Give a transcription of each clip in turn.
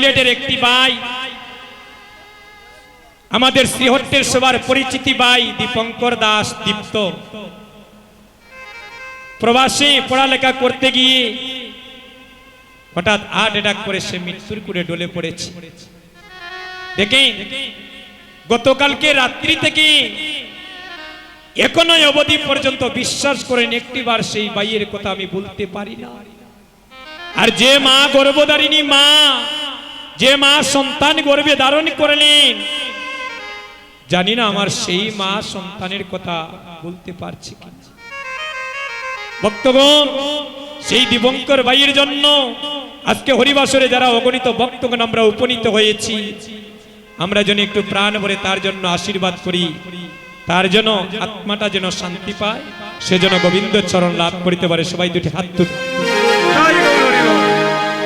সিলেটের একটি ভাই, আমাদের শ্রীহট্টের সবার পরিচিতি ভাই দীপঙ্কর দাস দীপ্ত। প্রবাসে পড়ালেখা করতে গিয়ে হঠাৎ হার্ট অ্যাটাক করে সে মৃত্যুর কুড়ে ডলে পড়েছে। দেখে গতকালকে রাত্রি থেকে এখনও অবধি পর্যন্ত বিশ্বাস করেন একটিবার সেই ভাইয়ের কথা আমি বলতে পারি না। আর যে মা গর্ভধারিণী মা যে মা সন্তান গর্বে ধারণ করলেন, জানি না আমার সেই মা সন্তানের কথা বলতে পারছি ভক্তগণ, সেই দিবঙ্কর ভাইয়ের জন্য আজকে হরিবাসরে যারা অগণিত ভক্তগণ আমরা উপনীত হয়েছি, আমরা যেন একটু প্রাণ ভরে তার জন্য আশীর্বাদ করি, তার জন্য আত্মাটা যেন শান্তি পায়, সে যেন গোবিন্দ চরণ লাভ করিতে পারে। সবাই দুটি হাত তুলে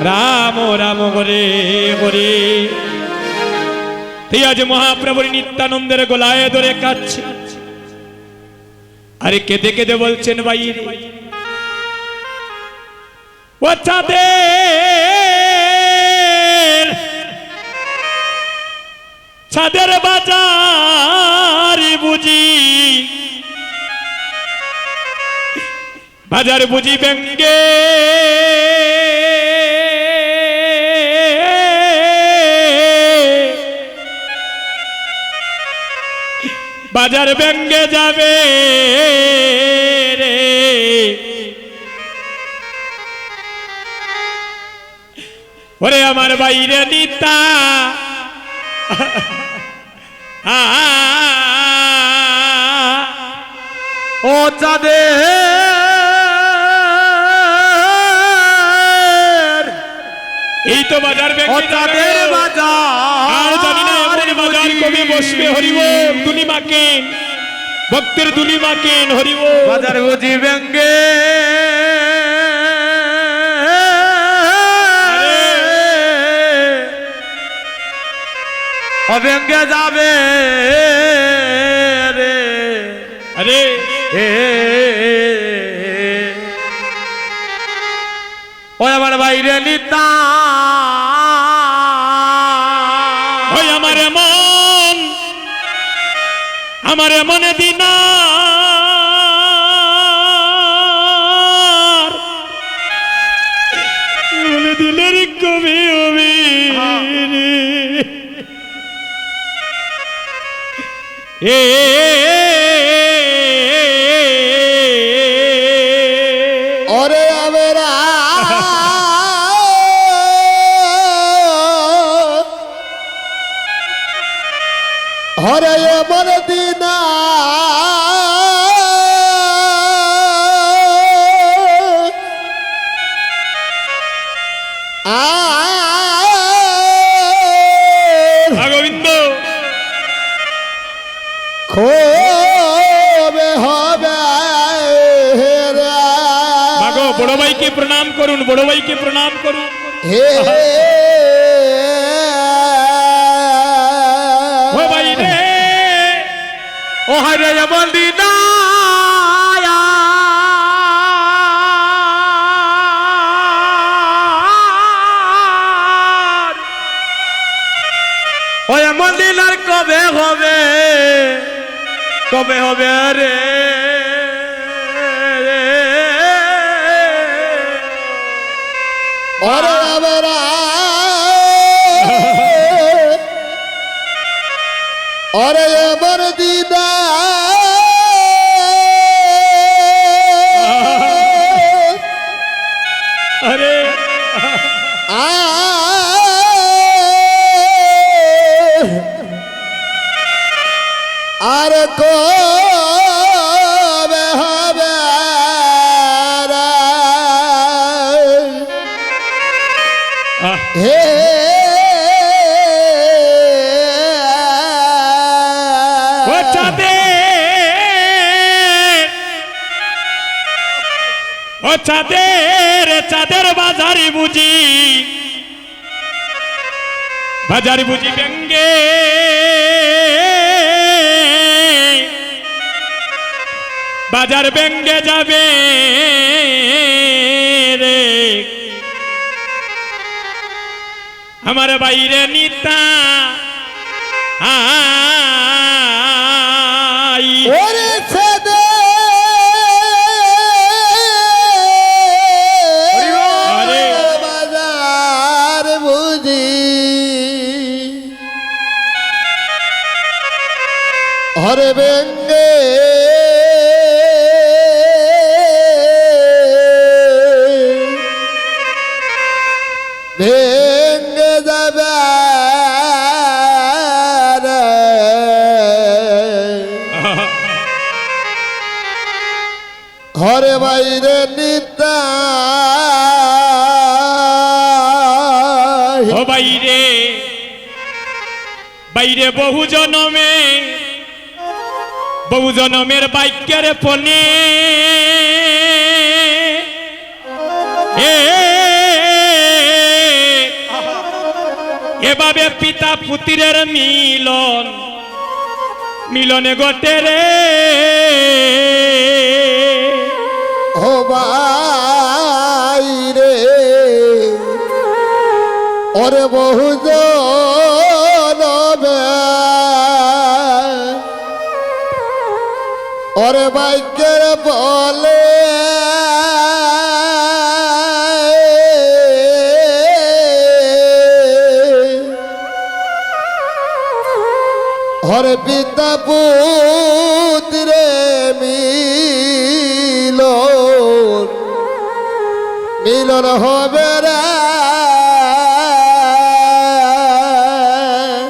রাম রাম হরে হরে তুই আজ মহাপ্রভুর নিত্যানন্দের গোলায় ধরে কাচ্ছে আরে কেঁদে কেঁদে বলছেন ভাই রে। ও চাঁদের ছাদের বাজার বুঝি। বাজার বুঝি ব্যঙ্গে। বাজার ব্যঙ্গে যাবে রে। ওরে আমার বাইরে নিতা। ও চাঁদের এই তো বাজার ও ব্যঙ্গে চাঁদের যাবে। বাজার আর জানি না এমন বাজার কবি বসবে হরিব দুলি মাকেন ভক্তের দুলি মাকেন হরিব বাজার বুঝি ব্যঙ্গে। অব্যঙ্গে যাবে। আমার মনে দিনা দিলের কবি অবি এ হরে মন দিনা। আ গোবিন্দ। খোবে হবে বড় ভাইকে প্রণাম করুন বড় ভাইকে প্রণাম করুন। হে হরে এমন দিনা ও এমন দিন আর কবে হবে? কবে হবে রে? ওরে হে ও চাঁদের চাঁদের বাজারি বুঝি বাজারি বুঝি ব্যঙ্গে বাজার ব্যঙ্গে যাবে রে আমার বাইরে নিতা। ওরে সাদে বাজার বুঝি। হরে বেঙ্গে। বাইরে নিতা বাইরে বাইরে বহু জনমে বহু জনমের বাক্যের এ, এভাবে পিতা পুত্রের মিলন, মিলনে ঘটে রে। বাইরে ওরে বহু ওরে বাইকের বলে। হরে পিতা মিলন হবে রে।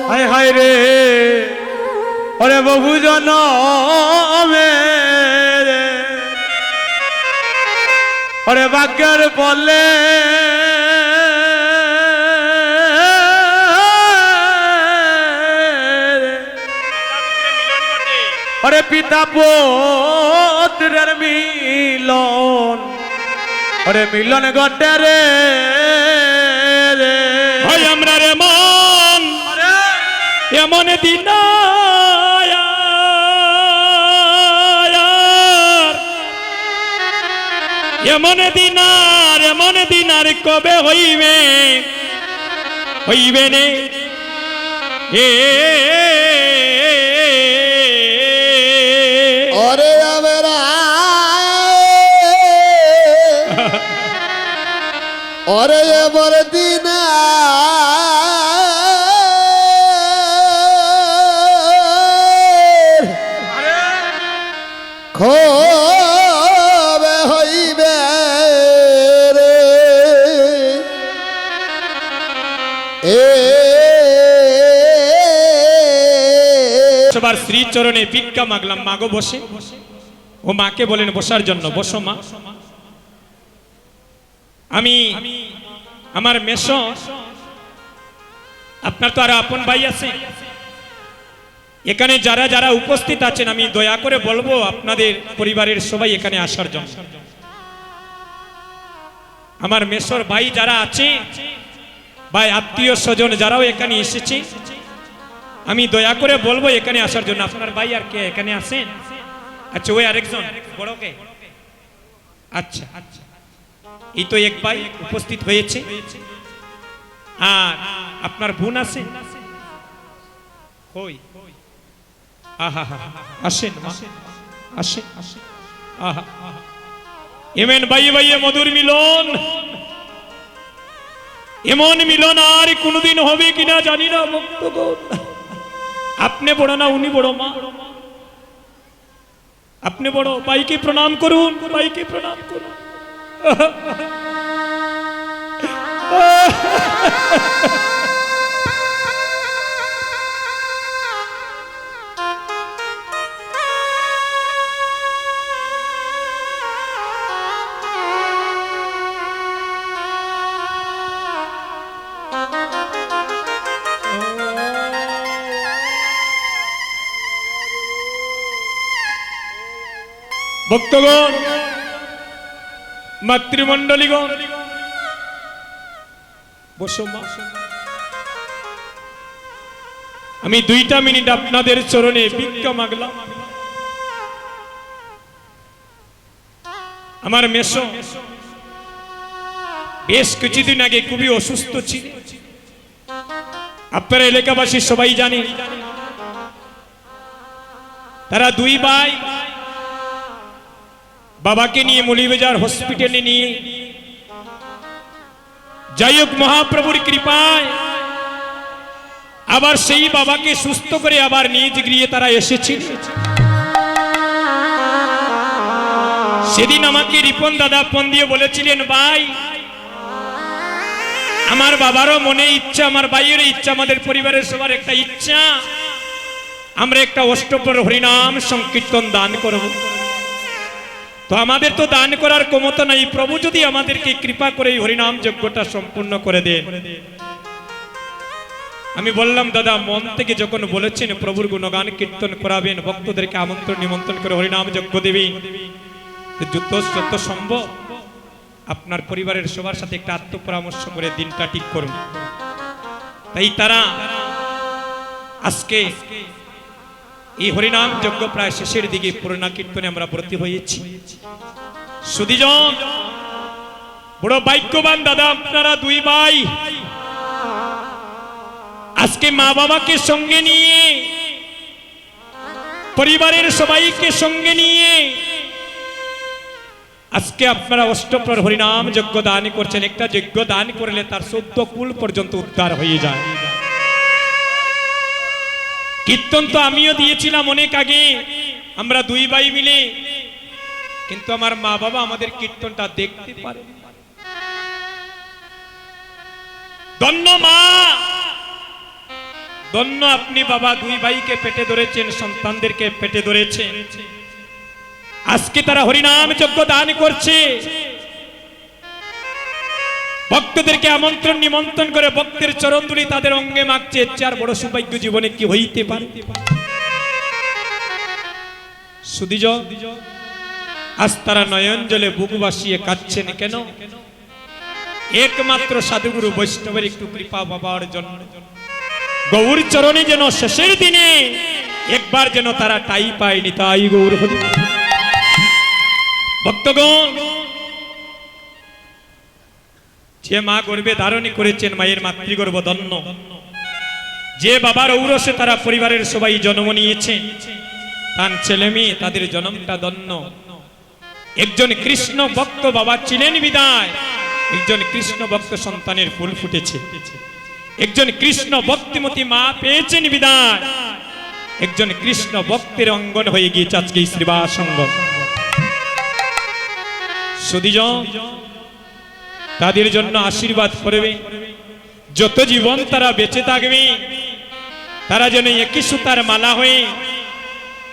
হায় হায় রে। ওরে বহু ওরে বাক্যের বলে। ওরে পিতা পুত্রের মিলন। ওরে মিলন ঘটে রে হয় আমরা রে মন এমন দিন এমন দিনার এমন দিনার কবে হইবে? হইবে নে। এ ওরে এবার দিন হইবে রে। এ, সবার শ্রীচরণে ভিক্ষা মাগলাম, মাগো বসে। ও মাকে বলেন, বসার জন্য বসো মা। আমি, আমার মেষ আপনার তো আরও আপন ভাই আছে। এখানে যারা যারা উপস্থিত আছেন, আমি দয়া করে বলব আপনাদের পরিবারের সবাই এখানে আসার জন্য। আমার মেশর ভাই যারা আছে, ভাই আত্মীয় স্বজন যারাও এখানে এসেছে, আমি দয়া করে বলব এখানে আসার জন্য। আপনার ভাই আর কে এখানে আসেন আচ্ছা ওই আরেকজন বড় কে আচ্ছা আচ্ছা। এই তো এক ভাই উপস্থিত হয়েছে। আর আপনার বোন আছে? কই? আহা হা আসেন আসেন আসেন। আহা এমন ভাই ভাইয়ে মধুর মিলন। এমন মিলন আর কোনোদিন হবে কিনা জানি না, ভক্তগণ। আপনি বড় না, উনি বড় মা। আপনি বড়, ভাইকে প্রণাম করুন, ভাইকে প্রণাম করুন। 먹다가 মাতৃমণ্ডলীগণ। আমি দুইটা মিনিট আপনাদের চরণে ভিক্ষা মাগলাম। আমার মেশো বেশ কিছুদিন আগে খুবই অসুস্থ ছিল আপনারা এলাকাবাসী সবাই জানে তারা দুই ভাই বাবাকে নিয়ে মলিবাজার হসপিটালে নিয়ে। যাই হোক, মহাপ্রভুর কৃপায় আবার সেই বাবাকে সুস্থ করে আবার নিজ গৃহে তারা এসেছিল। সেদিন আমাকে রিপন দাদা ফোন দিয়ে বলেছিলেন, ভাই, আমার বাবারও মনে ইচ্ছা, আমার ভাইয়ের ইচ্ছা, আমাদের পরিবারের সবার একটা ইচ্ছা। আমরা একটা অষ্টপর হরিনাম সংকীর্তন দান করব। তো আমাদের তো দান করার ক্ষমতা নাই। প্রভু যদি আমাদেরকে কৃপা করে এই হরিনাম যজ্ঞটা সম্পূর্ণ করে দেন। আমি বললাম, দাদা, মন থেকে যখন বলেছেন প্রভুর গুণগান কীর্তন করাবেন, ভক্তদেরকে আমন্ত্রণ নিমন্ত্রণ করে হরিনাম যজ্ঞ দেবেন যুদ্ধ যত সম্ভব। আপনার পরিবারের সবার সাথে একটা আত্মপরামর্শ করে দিনটা ঠিক করুন। তাই তারা আজকে এই হরিনাম যজ্ঞ প্রায় শেষের দিকে পুরোনা কীর্তনে আমরা ভর্তি হয়েছি। সুদীজন বড় ভাগ্যবান দাদা, আপনারা দুই ভাই। আজকে মা বাবাকে সঙ্গে নিয়ে, পরিবারের সবাইকে সঙ্গে নিয়ে, আজকে আপনারা অষ্টপ্রর হরিনাম যজ্ঞ দান করছেন। একটা যজ্ঞ দান করলে তার চোদ্দ কুল পর্যন্ত উদ্ধার হয়ে যায়। কীর্তন তো আমিও দিয়েছিলাম অনেক আগে। আমরা দুই ভাই মিলে। কিন্তু আমার মা বাবা আমাদের কীর্তনটা দেখতে পারে ধন্য মা। ধন্য আপনি বাবা, দুই ভাইকে পেটে ধরেছেন, সন্তানদেরকে পেটে ধরেছেন। আজকে তারা হরিনাম যজ্ঞ দান করছে। ভক্তদেরকে আমন্ত্রণ, নিমন্ত্রণ করে ভক্তের চরণ তুলি তাদের অঙ্গে মাগছে আর বড় সৌভাগ্য জীবনে কি হইতে পারে? সুদিজ, আজ তারা নয়ন জলে বুক বাসিয়ে কাঁদছেন কেন? একমাত্র সাধুগুরু বৈষ্ণবের একটু কৃপা বাবার জন্য। গৌর চরণে যেন শেষের দিনে একবার যেন তারা টাই পায়নি, তাই গৌর হরি ভক্তগণ যে মা গর্বে ধারণী করেছেন মায়ের মাতৃগর্ভ ধন্য। যে বাবার ঔরসে তারা পরিবারের সবাই জন্ম নিয়েছে, তার ছেলে মেয়ে তাদের জন্মটা ধন্য। একজন কৃষ্ণ ভক্ত বাবা ছিলেন বিদায়, একজন কৃষ্ণ ভক্ত সন্তানের ফুল ফুটেছে। একজন কৃষ্ণ ভক্তিমতী মা পেয়েছেন বিদায়, একজন কৃষ্ণ ভক্তের অঙ্গন হয়ে গিয়েছে আজকে এই শ্রীবাস সঙ্গম সুদীজন তাদের জন্য আশীর্বাদ করবে। যত জীবন তারা বেঁচে থাকবে, তারা যেন একই সুতার মালা হয়ে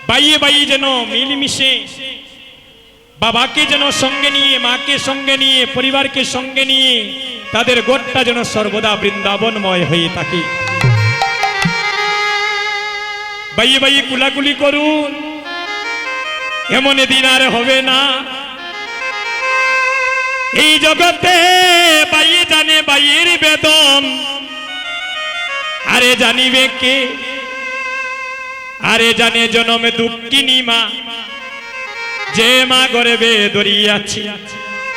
বাইয়ে বাইয়ে যেন মিলমিশে, বাবাকে যেন সঙ্গে নিয়ে, মাকে সঙ্গে নিয়ে, পরিবারকে সঙ্গে নিয়ে তাদের গোটটা যেন সর্বদা বৃন্দাবনময় হয়ে থাকে। বাইয়ে বাইয়ে কুলাকুলি করুন, এমন দিন আর হবে না। এই জগতে বাইয়ে জানে বাইয়ের বেদন আরে জানিবে কে? আরে জানে জনমে দুঃখিনী মা। যে মা গর্বে দরিয়াছি।